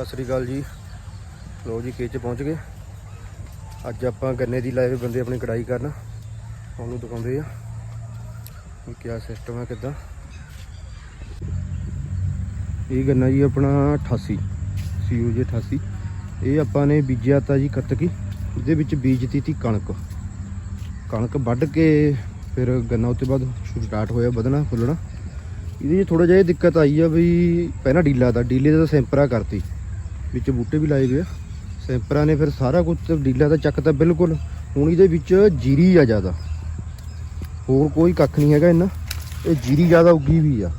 ਸਤਿ ਸ੍ਰੀ ਅਕਾਲ ਜੀ। ਲੋ ਜੀ, ਖੇਤ 'ਚ ਪਹੁੰਚ ਗਏ। ਅੱਜ ਆਪਾਂ ਗੰਨੇ ਦੀ ਲਾਏ ਹੋਏ ਬੰਦੇ ਆਪਣੀ ਕਢਾਈ ਕਰਨ। ਉਹਨੂੰ ਦਿਖਾਉਂਦੇ ਆ ਵੀ ਕਿਆ ਸਿਸਟਮ ਹੈ ਕਿਦਾਂ। ਇਹ ਗੰਨਾ ਜੀ ਆਪਣਾ 88 ਸੀਯੂਜੀ 88 ਇਹ ਆਪਾਂ ਨੇ ਬੀਜਿਆ ਤਾਂ ਜੀ ਕੱਤਕੀ। ਇਹਦੇ ਵਿੱਚ ਬੀਜਤੀ ਤੀ ਕਣਕ। ਕਣਕ ਵੱਢ ਕੇ ਫਿਰ ਗੰਨਾ ਉੱਤੇ ਬਾਅਦ ਸਟਾਰਟ ਹੋਇਆ ਵਧਣਾ, ਫੁੱਲਣਾ। ਇਹਦੇ 'ਚ ਥੋੜਾ ਜਿਹਾ ਇਹ ਦਿੱਕਤ ਆਈ ਆ ਵੀ ਪਹਿਲਾਂ ਡੀਲਾ ਦਾ, ਡੀਲੇ ਦਾ ਸੈਂਪਰਾ ਕਰਤੀ। ਵਿੱਚ ਬੂਟੇ ਵੀ ਲਾਏ ਗਏ ਆ। ਸੈਂਪਰਾਂ ਨੇ ਫਿਰ ਸਾਰਾ ਕੁਝ ਡੀਲਾ ਦਾ ਚੱਕ ਤਾਂ ਬਿਲਕੁਲ। ਹੁਣ ਇਹਦੇ ਵਿੱਚ ਜੀਰੀ ਆ ਜ਼ਿਆਦਾ। ਹੋਰ ਕੋਈ ਕੱਖ ਨਹੀਂ ਹੈਗਾ ਇਹਨਾਂ ਇਹ ਜੀਰੀ ਜ਼ਿਆਦਾ ਉੱਗੀ ਵੀ ਆ।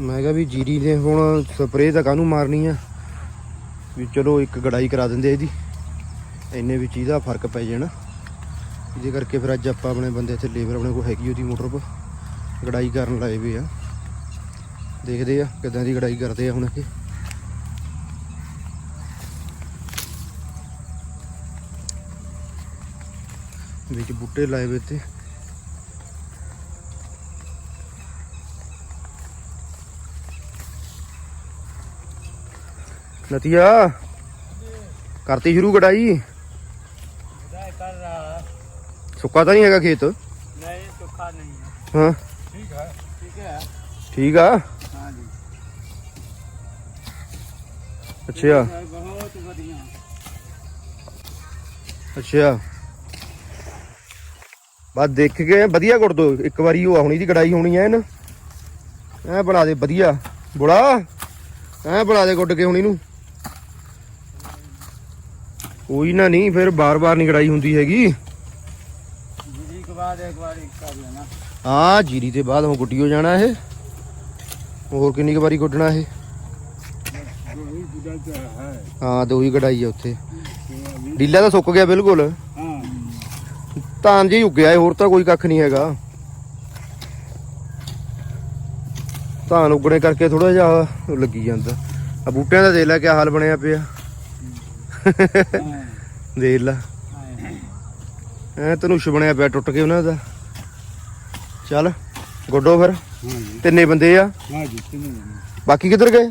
ਮੈਂ ਕਿਹਾ ਵੀ ਜੀਰੀ ਨੇ ਹੁਣ ਸਪਰੇਅ ਤਾਂ ਕਾਹਨੂੰ ਮਾਰਨੀ ਆ? ਵੀ ਚਲੋ ਇੱਕ ਗੜਾਈ ਕਰਾ ਦਿੰਦੇ ਇਹਦੀ। ਇੰਨੇ ਵਿੱਚ ਇਹਦਾ ਫ਼ਰਕ ਪੈ ਜਾਣਾ। ਇਹਦੇ ਕਰਕੇ ਫਿਰ ਅੱਜ ਆਪਾਂ ਆਪਣੇ ਬੰਦੇ ਇੱਥੇ ਲੇਬਰ ਆਪਣੇ ਕੋਲ ਹੈਗੀ ਉਹਦੀ ਮੋਟਰ 'ਤੇ। ਗੜਾਈ ਕਰਨ ਲਾਏ ਵੇ ਆ। ਦੇਖਦੇ ਆ ਕਿਦਾਂ ਦੀ ਕਢਾਈ ਕਰਦੇ ਆ ਹੁਣ ਇਹ। ਵਿੱਚ ਬੂਟੇ ਲਾਏ ਹੋਏ ਤੇ ਨਤੀਆ ਕਰਤੀ ਸ਼ੁਰੂ ਕਢਾਈ? ਸੁੱਕਾ ਤਾਂ ਨਹੀਂ ਹੈਗਾ ਖੇਤ? ਨਹੀਂ ਸੁੱਕਾ ਨਹੀਂ ਹਾਂ। ਠੀਕ ਹੈ ਠੀਕ ਹੈ। ਠੀਕ ਆ। ਅੱਛਾ। ਅੱਛਾ। ਬਾ ਦੇਖ ਕੇ ਵਧੀਆ ਗੁੜ ਦੋ। ਇੱਕ ਵਾਰੀ ਉਹ ਆਉਣੀ ਦੀ ਗੜਾਈ ਹੋਣੀ ਐ ਨਾ ਐ ਬਣਾ ਦੇ ਵਧੀਆ। ਬੁੜਾ, ਐ ਬਣਾ ਦੇ ਗੁੱਡ ਕੇ ਹੋਣੀ ਨੂੰ। ਕੋਈ ਨਾ ਨਹੀਂ, ਫਿਰ ਬਾਰ-ਬਾਰ ਨਹੀਂ ਗੜਾਈ ਹੁੰਦੀ ਹੈਗੀ। ਜੀਰੀ ਕੇ ਬਾਅਦ ਇੱਕ ਵਾਰੀ ਕਰ ਲੈਣਾ ਹਾਂ, ਜੀਰੀ ਦੇ ਬਾਅਦ ਹੁਣ ਗੁੱਡੀ ਹੋ ਜਾਣਾ ਇਹ। ਹੋਰ ਕਿੰਨੀ ਕੁ ਵਾਰੀ ਗੁੱਡਣਾ ਇਹ? ਹਾਂ ਤੇ ਉਹੀ ਕਢਾਈ ਆ ਉੱਥੇ। ਡੀਲਾ ਤਾਂ ਸੁੱਕ ਗਿਆ ਬਿਲਕੁਲ। ਹਾਂ ਤਾਂ ਜੀ ਉੱਗਿਆ ਏ, ਹੋਰ ਤਾਂ ਕੋਈ ਕੱਖ ਨਹੀਂ ਹੈਗਾ। ਧਾਨ ਉੱਗਣੇ ਕਰਕੇ ਥੋੜਾ ਜਿਹਾ ਲੱਗੀ ਜਾਂਦਾ। ਆ ਬੂਟਿਆਂ ਦਾ ਦੇਖ ਲੈ ਕਿਆ ਹਾਲ ਬਣਿਆ ਪਿਆ। ਦੇਖ ਲੈ। ਐ ਧਨੁਸ਼ ਬਣਿਆ ਪਿਆ ਟੁੱਟ ਕੇ ਉਹਨਾਂ ਦਾ। ਚੱਲ ਗੋਡੋ ਫਿਰ। ਤਿੰਨੇ ਬੰਦੇ ਆ। ਬਾਕੀ ਕਿੱਧਰ ਗਏ?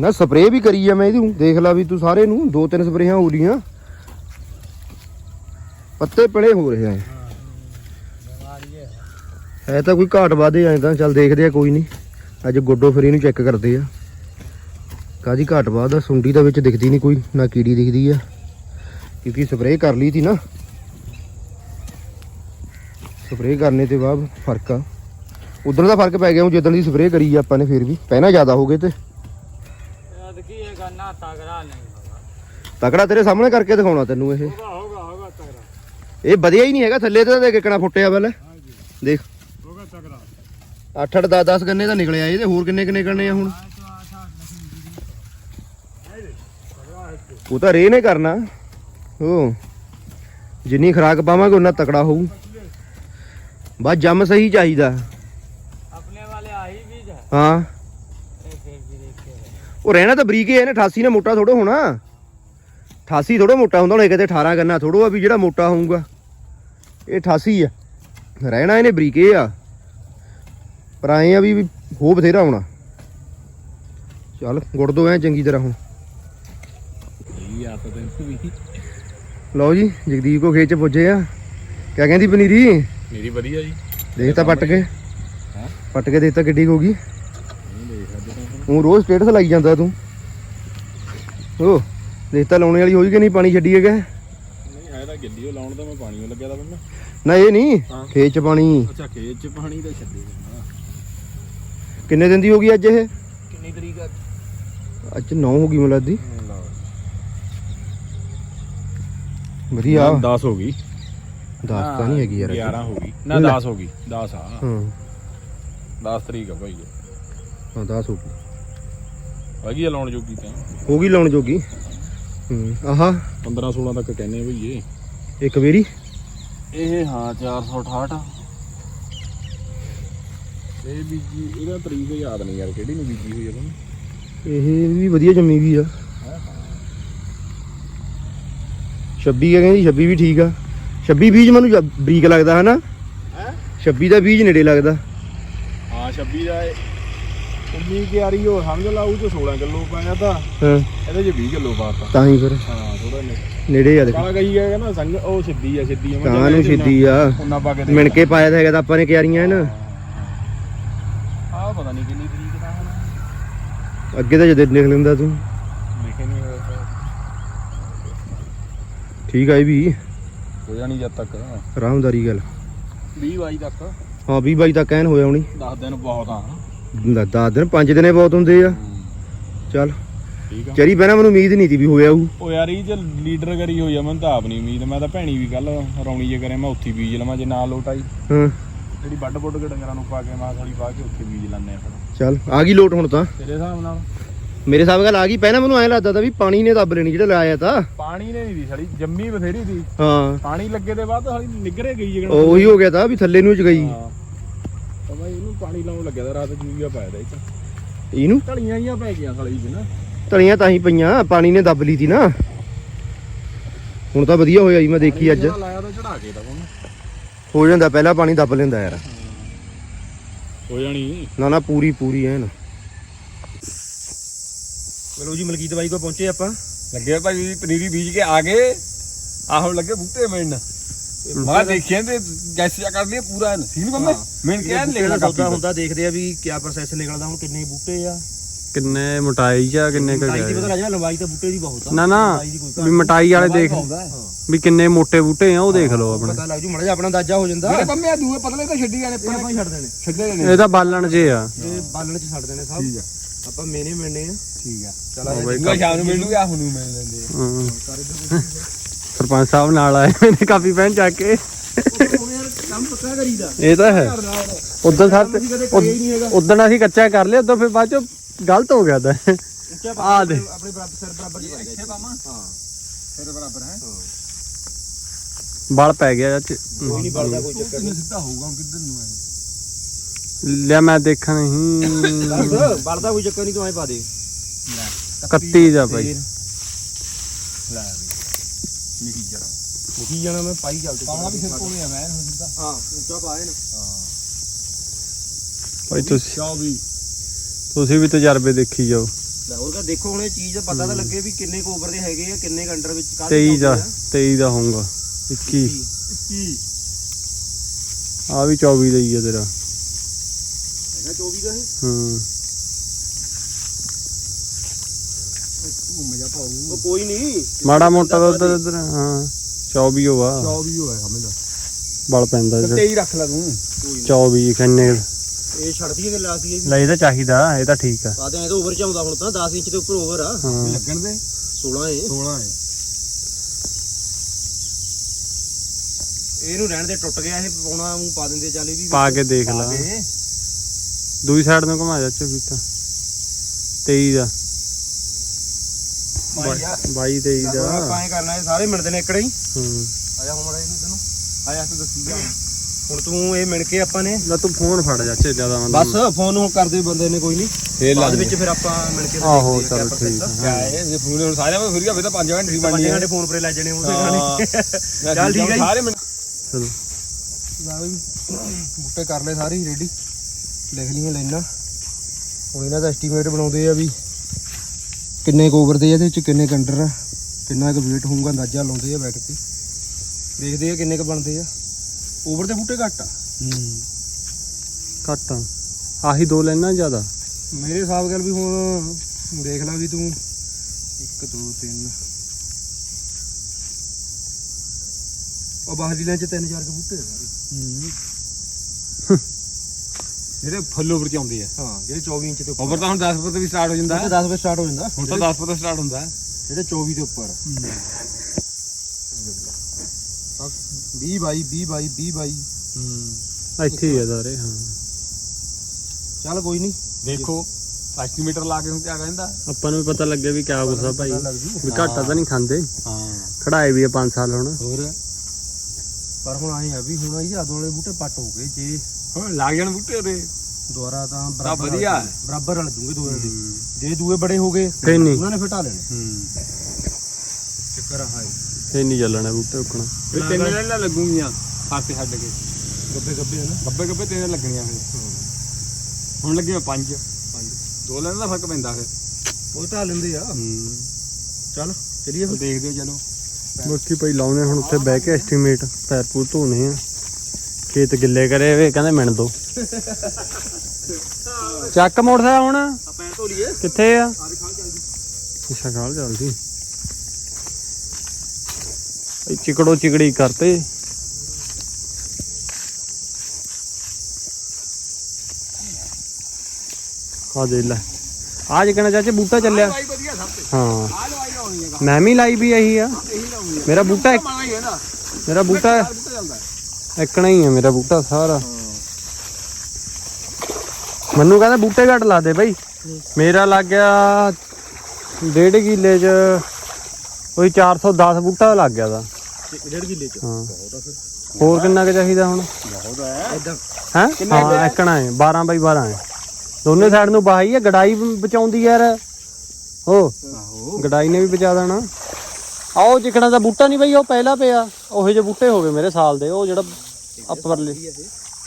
ਨਾ ਸਪਰੇਅ ਵੀ ਕਰੀ ਆ ਮੈਂ ਇਹਨੂੰ ਦੇਖ ਲਾ ਵੀ ਤੂੰ ਸਾਰੇ ਨੂੰ, ਦੋ ਤਿੰਨ ਸਪਰੇਹਾਂ ਹੋ ਰੀਆਂ ਪੱਤੇ ਪੜੇ ਹੋ ਰਹੇ ਆ ਐ ਤਾਂ ਕੋਈ ਘਾਟ ਵਾਦੇ ਐ ਤਾਂ ਚੱਲ ਦੇਖਦੇ ਆ, ਕੋਈ ਨਹੀਂ। ਅੱਜ ਗੋਡੋ ਫਰੀ ਨੂੰ ਚੈੱਕ ਕਰਦੇ ਆ। ਕਾਜੀ ਘਾਟ ਵਾਦ ਆ, ਸੁੰਡੀ ਦਾ ਵਿੱਚ ਦਿਖਦੀ ਨਹੀਂ ਕੋਈ, ਨਾ ਕੀੜੀ ਦਿਖਦੀ ਆ। ਕਿਉਂਕਿ ਸਪਰੇਅ ਕਰ ਲਈ ਸੀ ਨਾ। ਸਪਰੇਅ ਕਰਨੇ ਤੇ ਬਾਅਦ ਫ਼ਰਕ ਆ। ਉਦੋਂ ਦਾ ਫ਼ਰਕ ਪੈ ਗਿਆ, ਹੁਣ ਜਦੋਂ ਦੀ ਸਪਰੇਅ ਕਰੀ ਆਪਾਂ ਨੇ, ਫਿਰ ਵੀ। ਪਹਿਲਾਂ ਜ਼ਿਆਦਾ ਹੋ ਗਏ ਤੇ। ਤਗੜਾ ਤੇਰੇ ਸਾਹਮਣੇ ਕਰਕੇ ਦਿਖਾਉਣਾ ਤੈਨੂੰ ਇਹ। ਇਹ ਵਧੀਆ ਹੀ ਨਹੀਂ ਹੈਗਾ ਥੱਲੇ ਤੇ ਦੇ ਕਿਕਣਾ ਫੁੱਟਿਆ ਵੱਲ ਦੇਖ। ਹੋਗਾ ਤਗੜਾ। 8 8 10 10 ਗੰਨੇ ਤਾਂ ਨਿਕਲਿਆ ਇਹਦੇ ਹੋਰ ਕਿੰਨੇ ਕਿੰਨੇ ਕਰਨੇ ਆ ਹੁਣ? ਉਹ ਤਾਂ ਰੇ ਨੇ ਕਰਨਾ। ਹੋ ਜਿੰਨੀ ਖਰਾਕ ਪਾਵਾਂਗੇ ਉਹਨਾਂ ਤਕੜਾ ਹੋਊ। ਬਸ ਜੰਮ ਸਹੀ ਚਾਹੀਦਾ। ਆਪਣੇ ਵਾਲੇ ਆਹੀ ਬੀਜ ਹੈ। ਹਾਂ। ਉਹ ਰਹਿਣਾ ਤਾਂ ਬਰੀਕ ਹੈ ਨਾ 88 ਨੇ ਮੋਟਾ ਥੋੜਾ ਹੋਣਾ। 88 ਥੋੜਾ ਮੋਟਾ ਹੁੰਦਾ ਹੁਣ ਇਹ ਕਿਤੇ 18 ਗੰਨਾ ਥੋੜਾ ਆ ਵੀ ਜਿਹੜਾ ਮੋਟਾ ਹੋਊਗਾ। ਇਹ 88 ਆ। ਰਹਿਣਾ ਇਹਨੇ ਬਰੀਕ ਆ। ਪਰ ਆਏ ਆ ਵੀ ਹੋ ਬਥੇਰਾ ਹੋਣਾ। ਚੱਲ ਗੁੜ ਦੋ ਐ ਚੰਗੀ ਤਰ੍ਹਾਂ ਹੁਣ। ਲਓ ਜੀ ਜਗਦੀਪ ਕੋ ਖੇਚ ਪੁੱਜੇ ਆ। ਕਿਆ ਕਹਿੰਦੀ ਪਨੀਰੀ? ਮੇਰੀ ਵਧੀਆ ਜੀ। ਦੇਖ ਤਾਂ ਪੱਟ ਕੇ। ਪੱਟ ਕੇ ਦੇਖ ਤਾਂ ਕਿੱਡੀ ਹੋ ਉਹ ਰੋਜ਼ ਸਟੇਟਸ ਲਾਈ ਜਾਂਦਾ ਤੂੰ। ਉਹ ਦੇਖ ਤਾਂ ਲਾਉਣੇ ਵਾਲੀ ਹੋਈ ਕਿ ਨਹੀਂ ਪਾਣੀ ਛੱਡੀ ਹੈਗਾ? ਨਹੀਂ ਆਇਆ ਤਾਂ ਗੱਡੀ ਉਹ ਲਾਉਣ ਤਾਂ ਮੈਂ ਪਾਣੀ ਉਹ ਲੱਗਿਆ ਤਾਂ ਬੰਦਾ। ਨਾ ਇਹ ਨਹੀਂ ਹਾਂ। ਖੇਤ ਚ ਪਾਣੀ। ਅੱਛਾ ਖੇਤ ਚ ਪਾਣੀ ਤਾਂ ਛੱਡੇ ਕਿੰਨੇ ਦਿਨ ਦੀ ਹੋ ਗਈ ਅੱਜ ਇਹ? ਕਿੰਨੀ ਤਰੀਕ ਆ? ਅੱਜ 9 ਹੋ ਗਈ ਮਿਲਦੀ। ਵਧੀਆ। 10 ਹੋ ਗਈ। 10 ਤਾਂ ਨਹੀਂ ਹੈਗੀ ਯਾਰ 11 ਹੋ ਗਈ। ਨਾ 10 ਹੋ ਗਈ। 10 ਆ। ਹਾਂ। 10 ਤਰੀਕ ਆ ਭਾਈ। ਹਾਂ 10 ਹੋ ਗਈ। ਹੈਗੀ ਆ ਲਾਉਣ ਜੋਗੀ ਤਾਂ। ਹੋ ਗਈ ਲਾਉਣ ਜੋਗੀ? ਹੂੰ ਆਹਾ। 15 16 ਤੱਕ ਕਹਿੰਦੇ ਆ ਭਈਏ ਇੱਕ ਵੇਰੀ? ਇਹ ਹਾਂ 468 ਇਹ ਬੀਜੀ ਇਹਦਾ ਤਰੀਕ ਯਾਦ ਨਹੀਂ ਯਾਰ ਕਿਹੜੀ ਨੂੰ ਬੀਜੀ ਹੋਈ ਆ ਤੁਹਾਨੂੰ ਇਹ ਵੀ ਵਧੀਆ ਜੰਮੀ ਵੀ ਆ। 26 ਆ ਕਹਿੰਦੀ 26 ਵੀ ਠੀਕ ਆ। 26 ਬੀਜ ਮੈਨੂੰ ਜ- ਬਰੀਕ ਲੱਗਦਾ ਹਨਾ? ਹੈ? 26 ਦਾ ਬੀਜ ਨੇੜੇ ਲੱਗਦਾ। ਹਾਂ 26 ਦਾ ਇਹ 19 ਕਿਆਰੀ ਉਹ ਸਮਝ ਲਾ ਉਹ ਚ 16 ਕਿਲੋ ਪਾਇਆ ਤਾਂ। ਹਾਂ। ਇਹਦੇ ਚ 20 ਕਿਲੋ ਪਾਤਾ। ਤਾਂ ਹੀ ਫਿਰ। ਹਾਂ ਥੋੜਾ ਨੇੜੇ। ਆ ਦੇਖ। ਕਾਲਾ ਗਈ ਹੈ ਨਾ ਸੰਗ ਉਹ ਸਿੱਧੀ ਆ ਸਿੱਧੀ ਆ। ਕਾਂ ਨੂੰ ਸਿੱਧੀ ਆ? ਉਹਨਾਂ ਪਾ ਕੇ ਦੇਖ ਮਿਣ ਕੇ ਪਾਇਆ ਤਾਂ ਹੈਗਾ ਤਾਂ ਆਪਾਂ ਨੇ ਕਿਆਰੀਆਂ ਹਨ। ਆਹ ਪਤਾ ਨਹੀਂ ਕਿੰਨੀ ਤਰੀਕ ਦਾ ਹੁਣ। ਅੱਗੇ ਤਾਂ ਜਦ ਨਿਕਲ ਲੈਂਦਾ ਤੂੰ। ਲਿਖੇ ਨਹੀਂ ਹੋਇਆ ਠੀਕ ਆ ਇਹ ਵੀ। ਹੋ ਜਾਣੀ ਜਦ ਤੱਕ। ਆਰਾਮਦਾਰੀ ਗੱਲ। 20 22 ਤੱਕ। ਹਾਂ 20 ਬਾਈ ਤਾਂ ਕਹਿਣ ਹੋਇਆ ਹੁਣੀ। 10 ਦਿਨ ਬਹੁਤ ਆ। 10 ਦਿਨ 5 ਦਿਨੇ ਬਹੁਤ ਹੁੰਦੇ ਆ। ਚੱਲ। ਠੀਕ ਆ। ਚਰੀ ਪਹਿਲਾਂ ਮੈਨੂੰ ਉਮੀਦ ਨਹੀਂ ਸੀ ਵੀ ਹੋਇਆ ਉਹ ਉਹ ਯਾਰ ਇਹ ਚ ਲੀਡਰ ਕਰੀ ਹੋਈ ਆ ਮੈਨੂੰ ਤਾਂ ਆਪ ਨਹੀਂ ਉਮੀਦ। ਮੈਂ ਤਾਂ ਭੈਣੀ ਵੀ ਕੱਲ ਰੌਣੀ ਜੇ ਕਰੇ ਮੈਂ ਉੱਥੇ ਬੀਜ ਲਵਾਂ ਜੇ ਨਾ ਲੋਟ ਆਈ। ਹਾਂ। ਜਿਹੜੀ ਵੱਡ ਵੱਡ ਕੇ ਡੰਗਰਾਂ ਨੂੰ ਪਾ ਕੇ ਮਾਂ ਥੋੜੀ ਪਾ ਕੇ ਉੱਥੇ ਬੀਜ ਲੈਂਦੇ ਆ ਫਿਰ। ਚੱਲ ਆ ਗਈ ਲੋਟ ਹੁਣ ਤਾਂ। ਤੇਰੇ ਹਿਸਾਬ ਨਾਲ? ਮੇਰੇ ਹਿਸਾਬ ਨਾਲ ਆ ਗਈ ਪਹਿਲਾਂ ਮੈਨੂੰ ਐਂ ਲੱਗਦਾ ਤਾਂ ਵੀ ਪਾਣੀ ਨੇ ਦੱਬ ਲੈਣੀ ਜਿਹੜਾ ਲਾਇਆ ਤਾਂ। ਪਾਣੀ ਨੇ ਨਹੀਂ ਦੀ ਸਾਲੀ ਜੰਮੀ ਬਥੇਰੀ ਦੀ। ਹਾਂ। ਪਾਣੀ ਲੱਗੇ ਦੇ ਬਾਅਦ ਸਾਲੀ ਨਿਗਰੇ ਗਈ ਜਗਣ ਉਹੀ ਹੋ ਗਿਆ ਤਾਂ ਵੀ ਥੱਲੇ ਨੂੰ ਚ ਗਈ। ਹਾਂ। ਤਾਂ ਬਾਈ ਇਹਨੂੰ ਪਾਣੀ ਲਾਉਣ ਲੱਗਿਆ ਤਾਂ ਰਾਤ ਜੂਰੀਆ ਪਾਇਆ ਦਾ ਇਹ ਚ ਇਹਨੂੰ? ਢਲੀਆਂ ਜੀਆਂ ਪੈ ਗਈਆਂ ਸਾਲੀ ਚ ਨਾ। ਧਣੀਆਂ ਤਾਂ ਹੀ ਪਈਆਂ ਪਾਣੀ ਨੇ ਦੱਬ ਲਈ ਤੀ ਨਾ। ਹੁਣ ਤਾਂ ਵਧੀਆ ਹੋਇਆ ਜੀ ਮੈਂ ਦੇਖੀ ਅੱਜ। ਜਿਹੜਾ ਲਾਇਆ ਤਾਂ ਚੜਾ ਕੇ ਤਾਂ ਉਹਨੂੰ ਹੋ ਜਾਂਦਾ ਪਹਿਲਾਂ ਪਾਣੀ ਦੱਬ ਲੈਂਦਾ ਯਾਰ। ਹੋ। ਜਾਣੀ। ਨਾ ਨਾ ਪੂਰੀ ਪੂਰੀ ਐਨ। ਚਲੋ ਜੀ ਮਲਕੀਤ ਬਾਈ ਕੋ ਪਹੁੰਚੇ ਆਪਾਂ। ਲੱਗੇ ਭਾਈ ਪਨੀਰੀ ਬੀਜ ਕੇ ਆ ਗਏ। ਆ ਹੁਣ ਲੱਗੇ ਬੂਟੇ ਮਿਲਣ। ਮੈਂ ਦੇਖਿਆ ਤੇ ਗੈਸਿਆ ਕਰ ਲਈ ਪੂਰਾ ਸੀਨ ਬੰਮੇ ਮੈਂ ਕਿਹਾ ਲਿਖਣਾ ਕਾਪੀ ਹੁੰਦਾ ਦੇਖਦੇ ਆ ਵੀ ਕਿਆ ਪ੍ਰੋਸੈਸ ਨਿਕਲਦਾ ਹੁਣ ਕਿੰਨੇ ਬੂਟੇ ਆ। ਕਿੰਨੇ ਮੋਟਾਈ ਜਾਂ ਕਿੰਨੇ ਕੁ ਲੰਬਾਈ ਦੀ ਪਤਾ ਲੱਗ ਜਾ ਲੰਬਾਈ ਤਾਂ ਬੂਟੇ ਦੀ ਬਹੁਤ ਆ। ਨਾ ਨਾ ਦੀ ਵੀ ਮਟਾਈ ਵਾਲੇ ਦੇਖ ਵੀ ਕਿੰਨੇ ਮੋٹے ਬੂਟੇ ਆ ਉਹ ਦੇਖ ਲਓ ਆਪਣੇ। ਪਤਾ ਲੱਗ ਜੂ ਮੜਾ ਜਾ ਆਪਣਾ ਅੰਦਾਜ਼ਾ ਹੋ ਜਾਂਦਾ। ਜਿਹੜੇ ਬੰਮੇ ਦੂਏ ਪਤਲੇ ਤਾਂ ਛੱਡੀ ਜਾਣੇ ਇਹ ਆਪਾਂ ਹੀ ਛੱਡ ਦੇਣੇ। ਛੱਡੇ ਨੇ ਇਹ ਤਾਂ ਬਾਲਣ 'ਚ ਹੀ ਆ। ਇਹ ਬਾਲਣ ਚ ਛੱਡ ਦੇਣੇ ਸਭ। ਠੀਕ ਆ। ਆਪਾਂ ਮੇਨੇ ਮਿਲਣੇ ਆ। ਠੀਕ ਆ। ਚਲ ਆ ਸ਼ਾਮ ਨੂੰ ਮਿਲ ਲੂਗਾ ਹੁਣ ਨੂੰ ਮਿਲ ਲੈਂਦੇ ਆ। ਹਾਂ। ਸਰਪੰਚ ਸਾਹਿਬ ਨਾਲ ਆਏ ਹੋਏ ਨੇ ਕਾਪੀ ਪੈਨ ਚੱਕ ਕੇ। ਕੰਮ ਪੱਕਾ ਕਰੀਦਾ ਇਹ ਤਾਂ ਹੈ। ਉਦੋਂ ਸਰ ਉਦੋਂ ਅਸੀਂ ਕੱਚਾ ਕਰ ਲਿਆ ਉਦੋਂ ਫਿਰ ਬਾਅਦ ਚ ਗਲਤ ਹੋ ਗਿਆ ਤਾਂ। ਆ ਦੇ। ਆਪਣੇ ਬਰਾਬਰ ਸਿਰ ਬਰਾਬਰ ਹੀ ਇੱਥੇ ਪਾਵਾਂ ਹਾਂ ਫਿਰ ਬਰਾਬਰ ਹੈ ਬਲ ਪੈ ਗਿਆ ਚ। ਕੋਈ ਨਹੀਂ ਬਲਦਾ ਕੋਈ ਚੱਕਰ ਨਹੀਂ ਸਿੱਧਾ ਹੋਊਗਾ ਹੁਣ ਕਿੱਧਰ ਨੂੰ ਹੈ ਲਿਆ ਮੈਂ ਦੇਖਾ ਨਹੀਂ। ਬਲਦਾ ਕੋਈ ਚੱਕਰ ਨਹੀਂ ਤੂੰ ਐ ਪਾ ਦੇ। 31 ਦਾ ਭਾਈ। ਲੈ ਨਿੱਕੀ ਜਰਾ ਲਿਖੀ ਜਾਣਾ ਮੈਂ ਪਾਈ ਚੱਲ ਪਾਉਣਾ ਵੀ ਸਿਰ ਕੋਲੇ ਆ ਮੈਂ ਹੁਣ ਸਿੱਧਾ। ਹਾਂ ਉੱਚਾ ਪਾਏ ਨਾ। ਭਾਈ ਤੁਸੀਂ ਚਾਹ ਵੀ। ਤੁਸੀਂ ਵੀ ਤਜਰਬੇ ਦੇਖੀ ਜਾਓ। ਲੈ ਹੋਰ ਕਾ ਦੇਖੋ ਹੁਣ ਇਹ ਚੀਜ਼ ਦਾ ਪਤਾ ਤਾਂ ਲੱਗੇ ਵੀ ਕਿੰਨੇ ਕੁ ਓਵਰ ਦੇ ਹੈਗੇ ਆ ਕਿੰਨੇ ਕੁ ਅੰਡਰ ਵਿੱਚ ਕਾਹਦੇ 23 ਦਾ ਚੱਲਦੇ 23 ਦਾ ਹੋਊਗਾ 21 ਕੀ ਆ ਵੀ 24 ਦਾ ਹੀ ਆ ਤੇਰਾ। ਹੈਗਾ 24 ਦਾ ਇਹ? ਹੂੰ। ਪਾਉ ਕੋਈ ਨਹੀਂ। ਮਾੜਾ ਮੋਟਾ ਤਾਂ ਉਧਰ ਉਧਰ ਹਾਂ 24 ਹੋਆ 24 ਹੋਇਆ ਸਮਝਦਾ ਬਲ ਪੈਂਦਾ ਤੇ 23 ਰੱਖ ਲੈ ਤੂੰ। 24 ਕਿੰਨੇ ਇਹ ਛੱਡਦੀ ਹੈ ਲਾਸੀ ਇਹ ਵੀ ਲੈ ਇਹ ਤਾਂ ਚਾਹੀਦਾ ਇਹ ਤਾਂ ਠੀਕ ਆ। ਆਦੇ ਐ ਤਾਂ ਓਵਰ ਚ ਆਉਂਦਾ ਹੁਣ ਤਾਂ 10 ਇੰਚ ਦੇ ਉੱਪਰ ਓਵਰ ਆ। ਹਾਂ। ਲੱਗਣ ਦੇ। 16 ਏ। 16 ਹੈ ਇਹਨੂੰ ਰਹਿਣ ਦੇ ਟੁੱਟ ਗਿਆ ਇਹ ਪਾਉਣਾ ਨੂੰ ਪਾ ਦਿੰਦੇ ਚੱਲ ਇਹ ਵੀ। ਪਾ ਕੇ ਦੇਖ ਲਾ। ਦੇ ਦੂਜੀ ਸਾਈਡ ਨੂੰ ਘੁਮਾ ਜਾ ਚੋ ਤਾਂ। 23 ਦਾ। ਮਾਇਆ 22 23 ਹੁਣ ਦਾ। ਆਪਾਂ ਐ ਕਰਨਾ ਇਹ ਸਾਰੇ ਮਿਲਦੇ ਨੇ ਇਕੜੇ ਹੀ। ਹੂੰ। ਆਇਆ ਹੁਣ ਮੜਾ ਇਹਨੂੰ ਤੈਨੂੰ। ਆਇਆ ਤੂੰ ਦੱਸੀ ਜਾ। ਹੁਣ ਤੂੰ ਇਹ ਮਿਲ ਕੇ ਆਪਾਂ ਨੇ ਲੈ ਤੂੰ ਫੋਨ ਫੜ ਜਾ ਚੇ ਜ਼ਿਆਦਾ ਬਸ ਫੋਨ ਨੂੰ ਕਰਦੇ ਬੰਦੇ ਨੇ ਕੋਈ ਨਹੀਂ। ਫੇਰ ਬਾਅਦ ਵਿੱਚ ਫਿਰ ਆਪਾਂ ਮਿਲ ਕੇ ਆਹੋ, ਆ ਚੱਲ ਠੀਕ ਆ। ਆ। ਕਿਆ ਇਹ ਜੇ ਫੋਨ ਹੁਣ ਸਾਰਿਆਂ ਫਿਰ ਗਿਆ ਫਿਰ ਤਾਂ 5 ਘੰਟੇ ਹੀ। ਪੰਜ ਬਣਨੀ ਘੰਟੇ ਫੋਨ ਪਰੇ ਲੈ ਜਾਣੇ ਉਹਦੇ ਹਾਂ। ਨਾਲ ਚੱਲ ਠੀਕ ਹੈ। ਸਾਰੇ ਚਲੋ। ਬੂਟੇ ਕਰ ਲਏ ਸਾਰੇ ਰੈਡੀ ਲਿਖ ਲਈਆਂ ਲੈਣਾ ਹੁਣ ਇਹਨਾਂ ਦਾ ਐਸਟੀਮੇਟ ਬਣਾਉਂਦੇ ਆ ਵੀ ਕਿੰਨੇ ਓਵਰ ਦੇ ਇਹਦੇ ਚ ਕਿੰਨੇ ਕੰਡਰ ਆ ਕਿੰਨਾ ਕੁ weight ਹੋਊਗਾ ਅੰਦਾਜ਼ਾ ਲਾਉਂਦੇ ਆ ਬੈਠ ਕੇ। ਦੇਖਦੇ ਆ ਕਿੰਨੇ ਕੁ ਬਣਦੇ ਆ। ਓਵਰ ਦੇ ਬੂਟੇ ਘੱਟ ਆ। ਹੂੰ। ਘੱਟ ਆ। ਆਹੀ ਦੋ ਲੈਣਾ ਜ਼ਿਆਦਾ? ਮੇਰੇ ਹਿਸਾਬ ਨਾਲ ਵੀ ਹੁਣ ਦੇਖ ਲੈ ਵੀ ਤੂੰ। 1 2 3 ਉਹ ਬਾਹਰਲੀ ਲਾਈਨ ਚ ਤਿੰਨ ਚਾਰ ਕੁ ਬੂਟੇ ਆ ਸਾਰੇ। ਜਿਹੜੇ ਫੁੱਲ ਉੱਪਰ ਚ ਆਉਂਦੇ ਆ ਹਾਂ ਜਿਹੜੇ 24 ਇੰਚ ਦੇ ਉੱਪਰ। ਉੱਪਰ ਤਾਂ ਹੁਣ 10 ਫੁੱਟ ਵੀ ਸਟਾਰਟ ਹੋ ਜਾਂਦਾ 10 ਵਜੇ ਸਟਾਰਟ ਹੋ ਜਾਂਦਾ। ਹੁਣ ਤਾਂ 10 ਫੁੱਟ ਸਟਾਰਟ ਹੁੰਦਾ ਜਿਹੜੇ 24 ਦੇ ਉੱਪਰ। 20 22 20 22 20 22 ਇੱਥੇ ਹੀ ਆ ਸਾਰੇ ਹਾਂ। ਚੱਲ ਕੋਈ ਨਹੀਂ ਦੇਖੋ ਐਸਟੀਮੀਟਰ ਲਾ ਕੇ ਹੁਣ ਕਿਆ ਕਹਿੰਦਾ? ਆਪਾਂ ਨੂੰ ਵੀ ਪਤਾ ਲੱਗੇ ਵੀ ਕਿਆ ਗੁੱਸਾ ਭਾਈ। ਵੀ ਘਾਟਾ ਤਾਂ ਨਹੀਂ ਖਾਂਦੇ। ਹਾਂ। ਖੜਾਏ ਵੀ ਆ 5 ਸਾਲ ਹੁਣ। ਹੋਰ? ਪਰ ਹੁਣ ਆਏ ਆ ਵੀ ਹੁਣ ਆਈ ਆਦੋਂ ਵਾਲੇ ਬੂਟੇ ਪੱਟ ਹੋ ਗਏ ਜੇ। ਹੁਣ ਲੱਗ ਜਾਣ ਬੂਟੇ ਉਹਦੇ। ਦੁਆਰਾ ਤਾਂ ਤਾਂ ਬਰਾਬਰ ਰਲ ਵਧੀਆ। ਜੂਗੇ, ਬਰਾਬਰ ਰਲ ਜੂਗੇ ਦੋਵੇਂ ਦੇ। ਜੇ ਦੂਏ ਬੜੇ ਹੋ ਗਏ ਫੇਰ ਨਹੀਂ। ਉਹਨਾਂ ਨੇ ਫਿਰ ਢਾ ਲੈਣੇ। ਹੂੰ। ਚੱਕਰ ਹਾਈ ਫੇਰ ਨਹੀਂ ਚੱਲਣਾ ਬੂਟੇ ਉੱਕਣਾ। ਫਿਰ ਤਿੰਨ ਲੈਣਾ ਲੱਗੂਗੀਆਂ ਪਾਸੇ ਛੱਡ ਕੇ। ਗੱਬੇ ਗੱਬੇ ਨਾ। ਗੱਬੇ ਗੱਬੇ ਤਿੰਨ ਲੱਗਣੀਆਂ ਫਿਰ। ਹੁਣ ਲੱਗੇ ਪੰਜ। ਪੰਜ। ਦੋ ਲੈਣ ਦਾ ਫ਼ਰਕ ਪੈਂਦਾ ਫਿਰ। ਉਹ ਢਾ ਲੈਂਦੇ ਆ। ਹੂੰ। ਚੱਲ ਚਲੀਏ ਫਿਰ। ਦੇਖਦੇ ਚਲੋ। ਬਾਕੀ ਭਾਈ ਲਾਉਨੇ ਹੁਣ ਉੱਥੇ ਬਹਿ ਕੇ ਐਸਟੀਮੇਟ ਪੈਰ ਪੂਰ ਧੋਨੇ ਆ। ਖੇਤ ਗਿੱਲੇ ਕਰੇ ਵੇ ਕਹਿੰਦੇ ਮਿਣ ਦੋ। ਚੱਕ ਮੋਟਰਸਾਈਕਲ ਹੁਣ। ਆਪਾਂ ਧੋ ਲਈਏ ਕਿੱਥੇ ਆ? ਅੱਛਾ ਖਾਲ ਚੱਲਦੀ। ਇਹ ਚਿਕੜੋ ਚਿਕੜੀ ਕਰਤੇ। ਆ ਦੇ ਲੈ। ਆ ਜਿਕਣਾ ਚਾਚੇ ਬੂਟਾ ਚੱਲਿਆ। ਹਾਂ। ਮੈਂ ਵੀ ਲਾਈ ਵੀ ਇਹੀ ਆ। ਮੇਰਾ ਬੂਟਾ ਮੇਰਾ ਬੂਟਾ ਇੱਕਣਾ ਹੀ ਆ ਮੇਰਾ ਬੂਟਾ ਸਾਰਾ। ਮੈਨੂੰ ਕਹਿੰਦਾ ਬੂਟੇ ਘੱਟ ਲਾ ਦੇ ਬਈ। ਮੇਰਾ ਲੱਗ ਗਿਆ ਡੇਢ ਕਿੱਲੇ ਚ ਕੋਈ 410 ਬੂਟਾ ਲੱਗ ਗਿਆ ਦਾ। ਡੇਢ ਕਿੱਲੇ ਚ? ਹਾਂ। ਹੋਰ ਕਿੰਨਾ ਕੁ ਚਾਹੀਦਾ ਹੁਣ? ਇਦਾਂ। ਹੈ? ਹਾਂ ਇੱਕਣਾ ਹੈ 12 ਬਾਈ 12 ਹੈ ਦੋਨੇ ਸਾਈਡ ਨੂੰ ਬਾਹੀ ਹੈ ਗੜਾਈ ਬਚਾਉਂਦੀ ਯਾਰ। ਹੋ ਆਹੋ। ਗੜਾਈ ਨੇ ਵੀ ਬਚਾ ਦੇਣਾ। ਆਓ ਜਿਕਣਾ ਦਾ ਬੂਟਾ ਨਹੀਂ ਬਈ ਉਹ ਪਹਿਲਾਂ ਪਿਆ। ਉਹੇ ਜਿਹੇ ਬੂਟੇ ਹੋ ਗਏ ਮੇਰੇ ਸਾਲ ਦੇ ਉਹ ਜਿਹੜਾ ਅੱਪਰਲੇ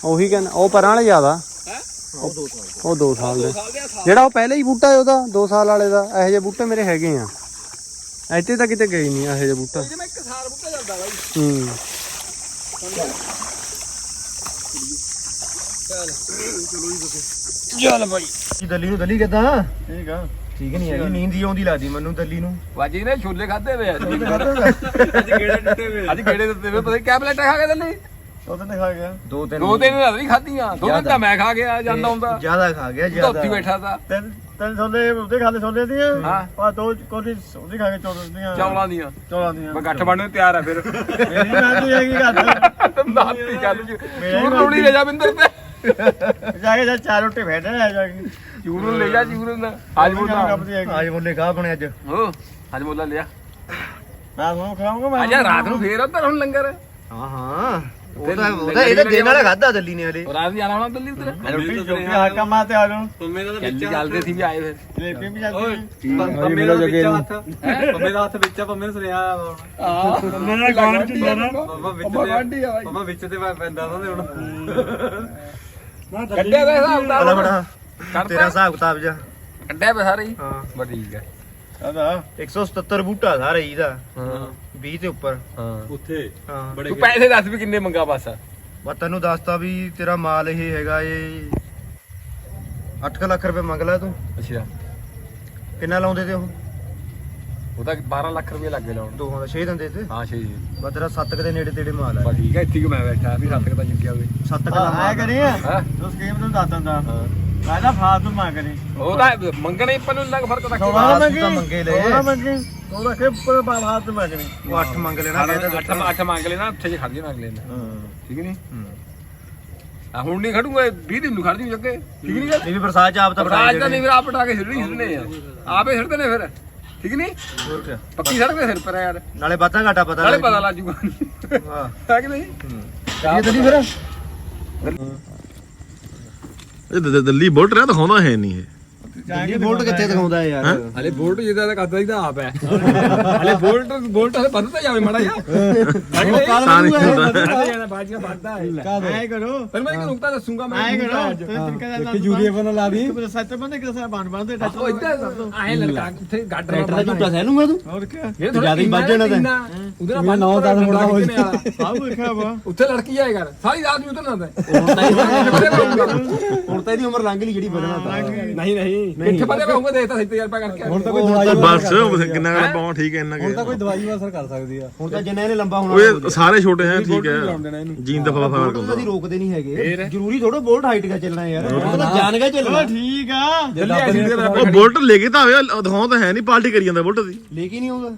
ਉਹੀ ਕਹਿੰਦਾ ਉਹ ਪਰਾਂ ਵਾਲੇ ਜ਼ਿਆਦਾ। ਉਹ ਸਾਲ ਉਹ 2 ਸਾਲ ਦੇ ਸਾਲ ਦੇ। ਸਾਲ ਜਿਹੜਾ ਉਹ ਪਹਿਲੇ ਹੀ ਬੂਟਾ ਹੈ ਉਹਦਾ 2 ਸਾਲ ਵਾਲੇ ਦਾ ਇਹੋ ਜਿਹੇ ਬੂਟੇ ਮੇਰੇ ਹੈਗੇ ਆ। ਇੱਥੇ ਤਾਂ ਕਿਤੇ ਗਏ ਨਹੀਂ ਇਹੋ ਜਿਹੇ ਬੂਟਾ। ਜਿਵੇਂ ਇੱਕ ਸਾਲ ਬੂਟਾ ਚੱਲਦਾ ਬਾਈ। ਹੂੰ। ਚੱਲ ਬਾਈ। ਕੀ ਦੱਲੀ ਨੂੰ ਦੱਲੀ ਕਿਦਾਂ? ਠੀਕ ਆ। ਠੀਕ ਨਹੀਂ ਹੈਗੀ ਨੀਂਦ ਹੀ ਆਉਂਦੀ ਲੱਗਦੀ ਮੈਨੂੰ ਦੱਲੀ ਨੂੰ। ਵਾਜੀ ਨੇ ਛੋਲੇ ਖਾਦੇ ਵੇ ਅੱਜ ਗੇੜੇ ਦਿੱਤੇ ਵੇ? ਅੱਜ ਗੇੜੇ ਦਿੱਤੇ ਵੇ? ਪਤਾ ਪਲੇਟਾਂ ਖਾ ਕੇ ਦਿੱਲੀ। ਉਹਦੇ ਨੇ ਖਾ ਗਿਆ। ਦੋ ਤਿੰਨ ਦੋ ਦਿਨ ਨਹੀਂ ਖਾਧੀਆਂ ਦੋ ਦਿਨ ਤਾਂ ਮੈਂ ਖਾ ਗਿਆ ਜਾਂਦਾ ਹੁੰਦਾ। ਜ਼ਿਆਦਾ ਖਾ ਗਿਆ ਤਾਂ ਜ਼ਿਆਦਾ ਉੱਥੇ ਬੈਠਾ ਤਾ। ਤਿੰਨ ਤਿੰਨ ਛੋਲੇ ਉਹਦੇ ਖਾਦੇ ਛੋਲੇ ਦੀਆਂ ਹਾਂ। ਆ ਦੋ ਕੋਲੀ ਉਹਦੀ ਖਾ ਕੇ ਚੌਲਾਂ ਦੀਆਂ। ਚੌਲਾਂ ਦੀਆਂ। ਚੌਲਾਂ ਦੀਆਂ। ਮੈਂ ਗੱਠ ਬਣਨ ਨੂੰ ਤਿਆਰ ਆ ਫਿਰ। ਮੇਰੀ ਮੈਂ ਹੈਗੀ ਘਰ ਨਾਤੀ ਗੱਲ ਚੂਰ ਲਾਉਣੀ ਲੈ ਜਾ ਬਿੰਦਰ ਤੇ। ਜਾ ਕੇ ਜਾ ਚਾਰ ਰੋਟੀ ਫੇਟੇ ਆ ਜਾ ਕੇ। ਚੂਰ ਨੂੰ ਲੈ ਜਾ ਚੂਰ ਨੂੰ। ਅੱਜ ਬੋਲਾ ਅੱਜ ਬੋਲੇ ਕਾ ਬਣੇ ਅੱਜ ਹੋ ਅੱਜ। ਬੋਲਾ ਲਿਆ। ਮੈਂ ਤੁਹਾਨੂੰ ਖਾਵਾਂਗਾ ਮੈਂ। ਅੱਜ ਰਾਤ ਨੂੰ ਫੇਰ ਉੱਧਰ ਹੁਣ ਲੰਗਰ। ਹਾਂ ਹਾਂ। ਉਹਦਾ ਉਹਦਾ ਇਹਦੇ ਦਿਨ ਵਾਲਾ ਖਾਦਾ ਦੱਲੀ ਨੇ ਹਲੇ। ਰਾਤ ਜਾਣਾ ਹੋਣਾ ਦਿੱਲੀ ਉਧਰ? ਰੋਟੀ ਚੋਕੀ ਆ ਕੰਮਾਂ ਤੇ ਆ ਜਾਓ ਜਲਦੀ ਜਲਦੀ ਸੀ ਵੀ ਆਏ ਫਿਰ। ਜਲੇਬੀ ਵੀ ਜਾਂਦੀ ਪੰਮੇ ਦਾ ਜਗੇ ਨੂੰ। ਪੰਮੇ ਦਾ ਹੱਥ ਵਿੱਚ ਆ ਪੰਮੇ ਨੂੰ ਸੁਣਿਆ ਹਾਂ ਪੰਮੇ ਨਾਲ ਗਾਣ ਚ ਹੁੰਦਾ ਨਾ। ਪੰਮਾ ਵਿੱਚ ਤੇ ਪੰਮਾ ਵਿੱਚ ਤੇ ਪੈਂਦਾ ਉਹਨਾਂ ਦੇ ਹੁਣ ਕੱਢਿਆ ਵੇ ਹਿਸਾਬ ਦਾ ਬੜਾ ਬੜਾ ਕਰਤਾ? ਤੇਰਾ ਹਿਸਾਬ ਕਿਤਾਬ ਜਾ। ਕੱਢਿਆ ਵੇ ਸਾਰੇ ਹੀ। ਹਾਂ। ਬਸ ਠੀਕ ਹੈ। ਆਦਾ 177 ਬੂਟਾ ਸਾਰਾ ਇਹਦਾ ਹਾਂ। 20 ਦੇ ਉੱਪਰ। ਹਾਂ। ਉੱਥੇ। ਹਾਂ। ਤੂੰ ਪੈਸੇ ਦੱਸ ਵੀ ਕਿੰਨੇ ਮੰਗਾ ਬਸ? ਮੈਂ ਤੈਨੂੰ ਦੱਸਤਾ ਵੀ ਤੇਰਾ ਮਾਲ ਇਹ ਹੈਗਾ ਇਹ 8 ਲੱਖ ਰੁਪਏ ਮੰਗ ਲੈ ਤੂੰ। ਅੱਛਾ। ਕਿੰਨਾ ਲਾਉਂਦੇ ਤੇ ਉਹ? ਉਹ ਤਾਂ 12 ਲੱਖ ਰੁਪਏ ਲੱਗੇ ਲਾਉਣ। ਦੋਹਾਂ ਦਾ 6 ਦਿੰਦੇ ਤੇ? ਹਾਂ 6 ਜੀ ਬਸ ਤੇਰਾ 7 ਦੇ ਨੇੜੇ ਤੇੜੇ ਮਾਲ ਹੈ ਬਸ ਠੀਕ ਹੈ ਇੱਥੇ ਕਿ ਮੈਂ ਬੈਠਾ ਵੀ ਸੱਤ ਕੁ ਤਾਂ ਜਿੱਤਿਆ ਹੋਵੇ। 7 ਆ ਦਾ ਆਇਆ ਕਰੀ ਹਾਂ? ਉਸ ਗੇਮ ਨੂੰ ਦੱਸ ਦਿੰਦਾ। ਕਹਿੰਦਾ ਫਾਸ ਨੂੰ ਮੰਗ ਕਰੀ ਉਹ ਤਾਂ ਮੰਗਣੇ ਪਰ ਨੂੰ ਲੱਗ ਫ਼ਰਕ ਤਾਂ ਮੰਗੇ। ਲਏ। ਸੋਨਾ ਮੰਗੀ। ਉਹ ਰੱਖੇ ਉੱਪਰ ਫਾਸ ਨੂੰ ਮੰਗਣੀ ਉਹ 8 ਮੰਗ ਲੈਣਾ ਕਹਿੰਦਾ ਅੱਠ ਅੱਠ ਮੰਗ ਲੈਣਾ ਉੱਥੇ ਜੇ ਖੜ ਜਾਣਾ ਅਗਲੇ ਨੇ। ਹਾਂ। ਠੀਕ ਨਹੀਂ? ਹੂੰ। ਆ ਹੁਣ ਨਹੀਂ ਖੜੂਗਾ 20 ਦਿਨ ਨੂੰ ਖੜ ਜੂ ਜੱਗੇ। ਠੀਕ ਨਹੀਂ ਗੱਲ? ਇਹ ਵੀ ਬਰਸਾਤ ਚ ਆਪ ਤਾਂ ਰਾਜ ਨਹੀਂ ਫਿਰ ਆਪ ਪਟਾ ਕੇ ਛੱਡਣੀ ਛੱਡਣੇ ਆ। ਆਪੇ ਛੱਡਦੇ ਨੇ ਫਿਰ। ਠੀਕ ਨਹੀਂ? ਹੋਰ ਕਿਆ? ਪੱਕੀ ਸੜਕ ਤੇ ਸਿਰ ਪਰ ਆ ਯਾਰ। ਨਾਲੇ ਬਾਤਾਂ ਘਾਟਾ ਪਤਾ ਨਾਲੇ ਲੱਗ ਪਤਾ ਲੱਗ ਜੂਗਾ। ਹਾਂ। ਹੈ ਕਿ ਨਹੀਂ? ਇਹ ਦੱਲੀ ਫਿਰ? ਇਹ ਦ- ਦਿੱਲੀ ਬੁਲਟ ਰਿਹਾ ਦਿਖਾਉਂਦਾ ਹੈ ਨਹੀਂ ਇਹ। ਦਿੱਲੀ ਬੋਲਟ ਕਿੱਥੇ ਦਿਖਾਉਂਦਾ ਯਾਰ? ਹਲੇ ਬੋਲਟ ਜਿੱਦਾਂ ਦਾ ਕਰਦਾ ਇਹਦਾ ਆਪ ਹੈ। ਹਲੇ ਬੋਲਟ ਬੋਲਟ ਹਲੇ ਜਾਵੇ ਮੜਾ ਜਾ ਤਾਂ ਨਹੀਂ ਹੁੰਦਾ। ਬਾਜੀਆਂ ਵੱਧਦਾ ਹੈ। ਐ ਕਰੋ। ਫਿਰ ਮੈਂ ਇੱਕ ਨੁਕਤਾ ਦੱਸੂਗਾ ਮੈਂ। ਐ ਕਰੋ। ਤੇ ਯੂਰੀਆ ਬਣਾ ਲਾ ਦੀ। ਸੱਤ ਬੰਦੇ ਕਿਸ ਤਰ੍ਹਾਂ ਬਣ ਬਣਦੇ ਟੱਚ ਉਹ ਇੱਧਰ ਆਏ ਲੜਕਾ ਉੱਥੇ ਗੱਡ ਟਰੈਕਟਰ ਦਾ ਝੂਟਾ ਸਹਿ ਲੂੰਗਾ ਤੂੰ? ਹੋਰ ਕੀ ਇਹ ਥੋੜਾ ਹੀ ਵੱਜ ਜਾਣਾ ਤਾਂ। ਉਹਦੇ ਨਾਲ 9 10 ਮੁੰਡਾ ਹੋ ਆਹ ਵੇਖਿਆ ਵਾ। ਉੱਥੇ ਲੜਕੀ ਆਏ ਕਰ ਸਾਰੀ ਰਾਤ ਨੂੰ ਉਤਰਨਾ ਹੁਣ ਤਾਂ ਇਹਦੀ ਉਮਰ ਲੰਘ ਲਈ ਜਿਹੜੀ ਵਧਣਾ ਤਾਂ। ਨਹੀਂ ਨਹੀਂ। ਕਿੱਥੇ ਪਤਾ ਮੈਂ ਹੋਊਗਾ ਦੇਖਤਾ ਸਹੀ ਤਜਰਬਾ ਕਰਕੇ ਹੁਣ ਤਾਂ ਕੋਈ ਦਵਾਈ ਬਸ ਕਿੰਨਾ ਕਰ ਪਾਉਂ ਠੀਕ ਹੈ ਇੰਨਾ ਹੁਣ ਤਾਂ ਕਿ ਕੋਈ ਦਵਾਈ ਵਾਸਰ ਕਰ ਸਕਦੀ ਆ। ਹੁਣ ਤਾਂ ਜਿੰਨਾ ਇਹਨੇ ਲੰਬਾ ਹੋਣਾ ਓਏ ਸਾਰੇ ਛੋਟੇ ਹੈ ਠੀਕ ਹੈ। ਜੀਨ ਦਾ ਫਵਾ ਫਵਾ ਬੋਲਟ ਕਰਦਾ ਕਦੀ ਰੋਕਦੇ ਨਹੀਂ ਹੈਗੇ। ਜ਼ਰੂਰੀ ਥੋੜਾ ਬੋਲਟ ਹਾਈਟ ਦਾ ਚੱਲਣਾ ਯਾਰ। ਉਹ ਤਾਂ ਜਾਣ ਕੇ ਚੱਲਣਾ ਠੀਕ ਆ। ਉਹ ਬੁਲਟ ਲੈ ਕੇ ਤਾਂ ਆਵੇ ਦਿਖਾਉਂਦਾ ਹੈ ਨਹੀਂ ਪਾਰਟੀ ਕਰੀ ਜਾਂਦਾ ਬੁਲਟ ਦੀ। ਲੈ ਕੇ ਨਹੀਂ ਆਉਂਦਾ।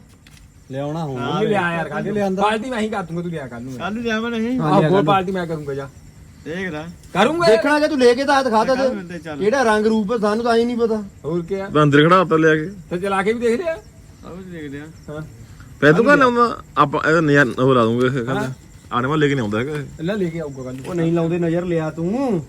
ਲਿਆਉਣਾ ਹੁਣ ਲਿਆ ਯਾਰ ਕੱਲ ਪਾਰਟੀ ਮੈਂ ਹੀ ਕਰ ਦੂੰਗਾ ਤੂੰ ਲਿਆ ਕਰ ਲੂੰਗਾ ਕੱਲ ਨੂੰ ਜਾਵਾਂ ਨਹੀਂ ਆਹ ਗੋਲ ਪਾਰਟੀ ਮੈਂ ਕਰੂੰਗਾ ਜਾ। ਦੇਖਦਾ। ਕਰੂੰਗਾ। ਦੇਖਣਾ ਜੇ ਤੂੰ ਲੈ ਕੇ ਤਾਂ ਆ ਦਿਖਾ ਤਾ ਦੇ। ਕਿਹੜਾ ਰੰਗ ਰੂਪ ਹੈ ਸਾਨੂੰ ਤਾਂ ਹੀ ਨਹੀਂ ਪਤਾ। ਹੋਰ ਕੀ ਆ? ਤਾਂ ਅੰਦਰ ਖੜਾ ਉੱਤੇ ਲਿਆ ਕੇ। ਤੇ ਚਲਾ ਕੇ ਵੀ ਦੇਖ ਲਿਆ। ਆਹ ਵੀ ਦੇਖਦੇ ਆ। ਪੈ ਤੂੰ ਕਹਿੰਦਾ ਆਉਂਦਾ ਆਪਾਂ ਇਹ ਨਜ਼ਾਰ ਉਹ ਲਾ ਦੂੰਗੇ ਇਹ ਆਣੇ ਵਾਲੇ ਲੈ ਕੇ ਨਹੀਂ ਆਉਂਦਾ ਹੈਗਾ ਇਹ। ਲੈ ਲੈ ਕੇ ਆਊਗਾ ਕੱਲ ਉਹ ਨਹੀਂ ਲਾਉਂਦੇ ਨਜ਼ਰ ਲਿਆ ਤੂੰ।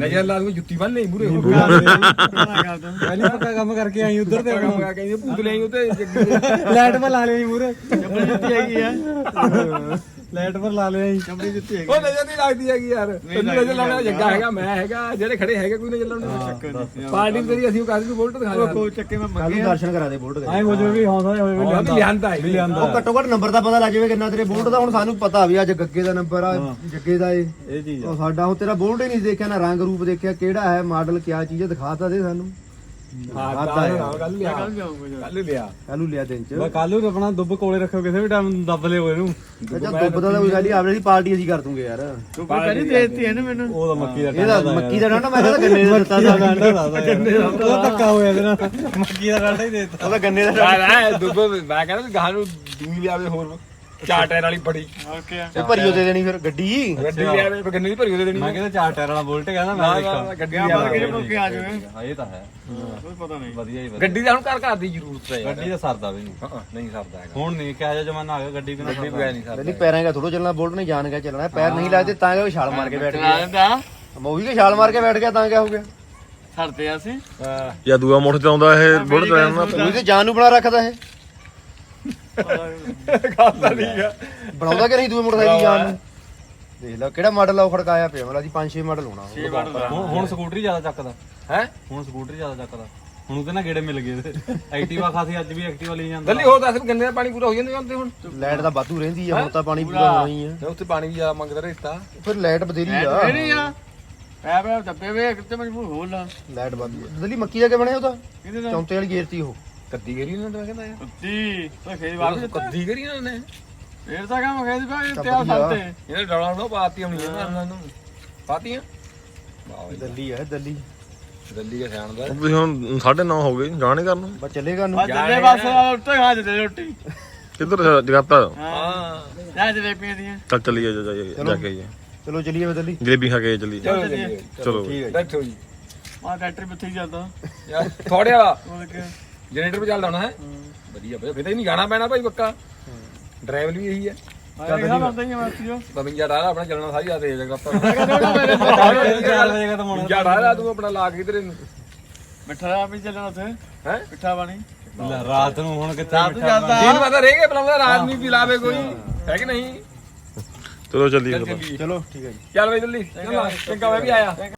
ਨਜ਼ਰ ਲਾ ਦੂੰਗਾ ਜੁੱਤੀ ਬੰਨ ਲਈ ਮੂਰੇ ਹੋ। ਪਹਿਲੀ ਪੱਕਾ ਕੰਮ ਕਰਕੇ ਆਈ ਉਧਰ ਤੇ ਕੰਮ ਕਾ ਕਹਿੰਦੇ ਭੂਤ ਲਈ ਉਤੇ ਜੱਗੀ ਦੇ। ਲਾਈਟ ਪਰ ਲਾ ਲਈ ਮੂਰੇ ਜੁੱਤੀ ਹੈਗੀ ਆ। ਲਾਈਟ ਪਰ ਲਾ ਲਈ ਚੱਪੜੀ ਜੁੱਤੀ ਹੈਗੀ। ਉਹ ਨਜ਼ਰ ਨਹੀਂ ਲੱਗਦੀ ਹੈਗੀ ਯਾਰ। ਤੈਨੂੰ ਨਜ਼ਰ ਲਾਉਣਾ ਜੱਗਾ ਹੈਗਾ ਮੈਂ ਹੈਗਾ ਜਿਹੜੇ ਖੜੇ ਹੈਗੇ ਕੋਈ ਨਜ਼ਰ ਲਾਉਣਾ। ਪਾਰਟੀ ਤੇਰੀ ਅਸੀਂ ਉਹ ਕਾਹਦੀ ਨੂੰ ਬੋਲਟ ਦਿਖਾ ਉਹ ਕੋ ਚੱਕੇ ਮੈਂ ਮੰਗੇ ਦਰਸ਼ਨ ਕਰਾ ਦੇ ਬੋਲਟ ਦੇ ਐ ਹੋ ਜਾਵੇ ਵੀ ਹੌਸਲਾ ਹੋਵੇ ਵੀ ਉਹ ਲਿਆਂਦਾ। ਹੈ। ਲਿਆਂਦਾ ਉਹ ਘੱਟੋ ਘੱਟ ਨੰਬਰ ਦਾ ਪਤਾ ਲੱਗ ਜਾਵੇ ਕਿੰਨਾ ਤੇਰੇ ਬੋਲਟ ਦਾ। ਹੁਣ ਸਾਨੂੰ ਪਤਾ ਵੀ ਅੱਜ ਗੱਗੇ ਦਾ ਨੰਬਰ ਆ ਜੱਗੇ ਦਾ ਏ। ਇਹ ਚੀਜ਼ ਉਹ ਸਾਡਾ ਹੁਣ ਤੇਰਾ ਬੋਲਟ ਹੀ ਨਹੀਂ ਦੇਖਿਆ ਨਾ ਰੰਗ ਰੂਪ ਦੇਖਿਆ ਕਿਹੜਾ ਹੈ ਮਾਡਲ ਕਿਆ ਚੀਜ਼ ਹੈ ਦਿਖਾ ਤਾਂ ਦੇ ਸਾਨੂੰ। ਹਾਂ ਤਾਂ ਕੱਲ ਲਿਆ। ਕੱਲ ਲਿਆ ਕੱਲ ਨੂੰ ਲਿਆ। ਦਿਨ ਚ। ਮੈਂ ਕੱਲ ਨੂੰ ਆਪਣਾ ਦੁੱਬ ਕੋਲੇ ਰੱਖੋ ਕਿਸੇ ਵੀ ਟਾਈਮ ਦੱਬ ਲਿਓ ਇਹਨੂੰ। ਅੱਛਾ ਦੁੱਬ ਦਾ ਤਾਂ ਕੋਈ ਗੱਲ ਨਹੀਂ ਆਪਣੀ ਪਾਰਟੀ ਅਸੀਂ ਕਰ ਦੂੰਗੇ ਯਾਰ। ਤੂੰ ਪਹਿਲੀ ਦੇ ਦਿੱਤੀ ਹੈ ਨਾ ਮੈਨੂੰ? ਉਹ ਤਾਂ ਮੱਕੀ ਦਾ ਇਹਦਾ ਮੱਕੀ ਦਾ ਡਾਂਡਾ ਮੈਂ ਕਹਿੰਦਾ ਗੰਨੇ ਦਾ ਦਿੱਤਾ ਦਾ ਸੀ ਗੰਡਾ ਦਾ ਦਾ ਧੱਕਾ ਹੋਇਆ ਇਹਦੇ ਨਾਲ ਮੱਕੀ ਦਾ ਗੰਡਾ ਹੀ ਦੇਤਾ। ਉਹਦਾ ਗੰਨੇ ਦਾ ਐ ਦੁੱਬ ਮੈਂ ਕਹਿੰਦਾ ਗਾਹ ਨੂੰ ਦੂਈ ਲਿਆਵੇ ਹੋਰ। ਚਾਰ ਟਾਇਰ ਵਾਲੀ ਬੜੀ। ਓਕੇ। ਆ ਇਹ ਭਰੀਓ ਦੇ ਦੇਣੀ ਫਿਰ ਗੱਡੀ? ਗੱਡੀ ਲਿਆਵੇ ਪਰ ਗੰਨੇ ਦੀ ਭਰੀ ਉਹਦੇ ਦੇਣੀ? ਮੈਂ ਕਹਿੰਦਾ ਚਾਰ ਟਾਇਰ ਵਾਲਾ ਬੁਲਟ ਕਹਿੰਦਾ ਨਾ, ਮੈਂ ਦੇਖਾਂ। ਗੱਡੀ ਲਿਆਵੇ ਕਿਹੜੇ ਮੌਕੇ ਆ ਜਾਵੇ ਹਾਂ ਇਹ ਤਾਂ ਹੈ। ਕੋਈ ਪਤਾ ਨਹੀਂ। ਵਧੀਆ ਹੀ ਵਧੀਆ। ਗੱਡੀ ਦਾ ਹੁਣ ਘਰ ਘਰ ਦੀ ਜ਼ਰੂਰਤ ਹੈ ਗੱਡੀ ਦਾ ਸਰਦਾ ਵੀ ਨਹੀਂ। ਹਾਂ। ਨਹੀਂ ਸਰਦਾ ਹੈਗਾ। ਹੁਣ ਨਹੀਂ ਕਿਹਾ ਜਿਹਾ ਜ਼ਮਾਨਾ ਆ ਗਿਆ ਗੱਡੀ ਬਿਨਾ ਗੱਡੀ ਬਗੈਰ ਨਹੀਂ। ਸਰਦਾ ਨਹੀਂ ਪੈਰਾਂ ਦਾ ਥੋੜੋ ਚੱਲਣਾ ਬੋਲਟ ਨਹੀਂ ਜਾਣ ਗਿਆ ਚੱਲਣਾ। ਪੈਰ ਨਹੀਂ ਲੱਗਦੇ ਤਾਂ ਕਿ ਉਹ ਛਾਲ ਮਾਰ ਕੇ ਬੈਠ ਗਿਆ? ਜਾਂਦਾ ਮੈਂ ਉਹੀ ਕਿ ਛਾਲ ਮਾਰ ਕੇ ਬੈਠ ਗਿਆ ਤਾਂ ਕਿਆ ਹੋ ਗਿਆ? ਛੱਡਦੇ ਆ ਅਸੀਂ। ਜਾਂ ਦੂਆ ਮੋਟਰ ਚਲਾਉਂਦਾ ਇਹ ਬੁਲਟ ਚਲਾਉਂਦਾ ਉਹੀ ਤੇ ਜਾਨ ਨੂੰ ਬਣਾ ਰੱਖਦਾ ਇਹ। ਖਾਤਾ ਨਹੀਂ ਆ। ਬਣਾਉਂਦਾ ਕਿ ਨਹੀਂ ਦੂਏ ਮੋਟਰਸਾਈਕਲ ਦੀ ਜਾਨ ਨੂੰ ਦੇਖ ਲੈ ਕਿਹੜਾ ਮਾਡਲ ਆ ਖੜਕਾਇਆ ਪਿਆ ਮਤਲਬ ਅਸੀਂ 5-6 ਮਾਡਲ ਹੋਣਾ। ਹੁਣ ਹੁਣ ਸਕੂਟਰੀ ਜ਼ਿਆਦਾ ਚੱਕਦਾ। ਹੈ? ਹੁਣ ਸਕੂਟਰੀ ਜ਼ਿਆਦਾ ਚੱਕਦਾ। ਹੁਣ ਉਹਦੇ ਨਾਲ ਗੇੜੇ ਮਿਲ ਗਏ ਤੇ ਐਕਟਿਵਾ ਖਾਸੀ ਅੱਜ ਵੀ ਐਕਟਿਵਾ ਲਈ ਜਾਂਦਾ। ਦੱਲੀ ਹੋਰ ਦੱਸ ਗੰਨੇ ਦਾ ਪਾਣੀ ਪੂਰਾ ਹੋ ਜਾਂਦਾ ਹੁਣ? ਲਾਈਟ ਦਾ ਵਾਧੂ ਰਹਿੰਦੀ ਆ ਹੁਣ ਤਾਂ ਪਾਣੀ ਪੂਰਾ। ਹੋਣਾ ਹੀ ਆ। ਤੇ ਉੱਥੇ ਪਾਣੀ ਵੀ ਜ਼ਿਆਦਾ ਮੰਗਦਾ ਰੇਤਾ ਫਿਰ ਲਾਈਟ ਬਥੇਰੀ ਆ। ਨਹੀਂ ਆ। ਪੈ ਪੈ ਦੱਬੇ ਵੇ ਕਿਤੇ ਮਜਬੂਰ ਹੋ ਲਾ। ਲਾਈਟ ਵਾਧੂ ਆ। ਦਲੀ ਮੱਕੀ ਦਾ ਕਿ ਬਣਿਆ ਉਹਦਾ? ਕਿਹਦੇ ਚੌਂਤੇ ਵਾਲੀ ਗੇਰਤੀ ਉਹ। ਕੱਦੀ ਗਰੀ ਉਹਨਾਂ ਨੇ ਕਹਿੰਦਾ ਯਾਰ। ਕੁੱਤੀ ਤਾਂ ਖੇਤ ਵਾਪਸ ਦਿੱਤਾ। ਕੱਦੀ ਗਰੀ ਉਹਨਾਂ ਨੇ। ਫੇਰ ਤਾਂ ਕੰਮ ਖੇਤ ਪਾ ਤਾਂ ਤੇ ਆ। ਸਾlte ਇਹਨੇ ਡੌਲਾ ਨੂੰ ਪਾਤੀ ਹੋਣੀ ਇਹਨਾਂ ਉਹਨਾਂ ਨੂੰ। ਪਾਤੀਆਂ? ਵਾਹ ਦੱਲੀ ਇਹ ਦੱਲੀ। ਦਿੱਲੀ ਕੇ ਸਿਆਣ ਦਾ ਤੁਸੀਂ ਹੁਣ 9:30 ਹੋ ਗਏ ਜਾਣੇ ਕਰਨ ਨੂੰ। ਬਸ ਚੱਲੇਗਾ ਨੂੰ ਬਸ ਚੱਲੇ ਬਸ ਉੱਤੇ ਖਾ ਜਦੇ ਰੋਟੀ। ਕਿੱਧਰ ਜਗਾਤਾ? ਹਾਂ। ਜਾ ਜਲੇਬੀਆਂ ਦੀਆਂ। ਚੱਲ ਚੱਲੀਏ ਜਾ ਜਾ- ਜਾ ਕੇ ਆਈਏ। ਚਲੋ ਚੱਲੀਏ ਬਦਲੀ ਜਲੇਬੀ ਖਾ ਕੇ ਚੱਲੀਏ। ਚਲੋ ਠੀਕ ਹੈ। ਬੈਠੋ ਜੀ। ਮਾ ਟਰੈਕਟਰ ਕਿੱਥੇ ਜਾਂਦਾ। ਯਾਰ ਥੋੜੇ ਵਾਲਾ। ਉਹ ਕਿ ਜਨਰੇਟਰ ਵੀ ਚੱਲਦਾ ਹੋਣਾ ਹੈ। ਵਧੀਆ ਵਧੀਆ। ਫਿਰ ਤਾਂ ਹੀ ਨਹੀਂ ਗਾਣਾ ਪੈਣਾ ਭਾਈ ਪੱਕਾ। ਡਰਾਈਵਰ ਵੀ ਇਹੀ ਹੈ। ਕਿਹਾ ਬੰਦਾ ਹੀ ਬਵੰਜਾ ਡਾਲਾ ਆਪਣਾ ਚੱਲਣਾ ਸਾਰੀ ਰਾਤ ਆਪਾਂ। ਦਾ ਮੋਣਾ ਬਵੰਜਾ ਡਾਲਾ ਤੂੰ ਆਪਣਾ ਲਾ ਕੇ ਇਧਰ ਮਿੱਠਾ ਵੀ ਚੱਲਣਾ ਉੱਥੇ। ਹੈ? ਮਿੱਠਾ ਪਾਣੀ। ਰਾਤ ਨੂੰ ਹੁਣ ਕਿੱਥੇ ਰਾਤ ਨੂੰ ਜਾਂਦਾ ਦਿਨ ਪਤਾ ਰਹਿ ਗਿਆ ਬਲਾਉਂਦਾ ਰਾਤ ਨੂੰ ਵੀ ਲਾਵੇ ਕੋਈ। ਹੈ ਕਿ ਨਹੀਂ? ਚਲੋ ਚੱਲੀਏ ਚਲੋ ਠੀਕ ਹੈ ਜੀ। ਚੱਲ ਬਈ ਦਿੱਲੀ ਚੰਗਾ। ਮੈਂ ਵੀ ਆਇਆ।